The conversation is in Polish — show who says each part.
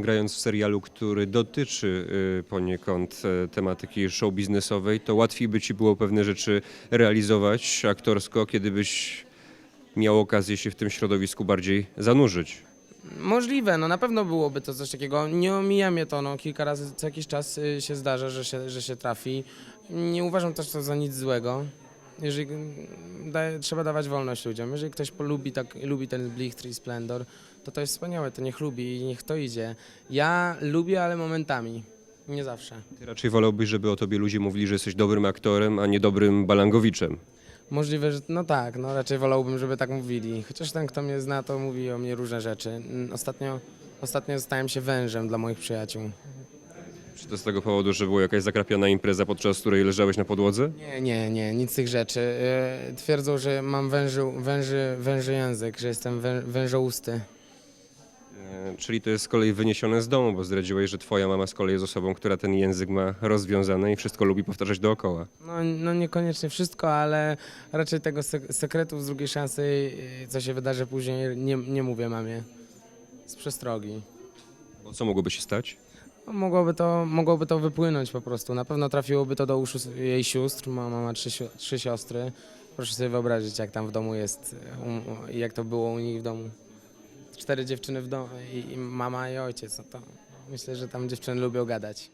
Speaker 1: grając w serialu, który dotyczy y, poniekąd e, tematyki show biznesowej, to łatwiej by ci było pewne rzeczy realizować aktorsko, kiedy byś miał okazję się w tym środowisku bardziej zanurzyć.
Speaker 2: Możliwe, no na pewno byłoby to coś takiego. Nie omija mnie to, no kilka razy co jakiś czas y, się zdarza, że się, że się trafi. Nie uważam też to za nic złego. Jeżeli daje, trzeba dawać wolność ludziom. Jeżeli ktoś polubi tak, lubi ten blichtr i splendor, to to jest wspaniałe, to niech lubi i niech to idzie. Ja lubię, ale momentami, nie zawsze.
Speaker 1: Ty raczej wolałbyś, żeby o tobie ludzie mówili, że jesteś dobrym aktorem, a nie dobrym balangowiczem.
Speaker 2: Możliwe, że no tak, no raczej wolałbym, żeby tak mówili. Chociaż ten, kto mnie zna, to mówi o mnie różne rzeczy. Ostatnio, ostatnio stałem się wężem dla moich przyjaciół.
Speaker 1: Czy to z tego powodu, że była jakaś zakrapiana impreza, podczas której leżałeś na podłodze?
Speaker 2: Nie, nie, nie, nic z tych rzeczy. E, Twierdzą, że mam węży, węży, węży język, że jestem wę, wężousty.
Speaker 1: E, Czyli to jest z kolei wyniesione z domu, bo zdradziłeś, że twoja mama z kolei jest osobą, która ten język ma rozwiązany i wszystko lubi powtarzać dookoła.
Speaker 2: No, no niekoniecznie wszystko, ale raczej tego sek- sekretów z drugiej szansy, e, co się wydarzy później, nie, nie mówię mamie. Z przestrogi.
Speaker 1: Bo co mogłoby się stać?
Speaker 2: Mogłoby to, mogłoby to wypłynąć po prostu. Na pewno trafiłoby to do uszu jej sióstr. Mama ma trzy, trzy siostry. Proszę sobie wyobrazić, jak tam w domu jest u- u- i jak to było u nich w domu. Cztery dziewczyny w domu i, i mama i ojciec. No to myślę, że tam dziewczyny lubią gadać.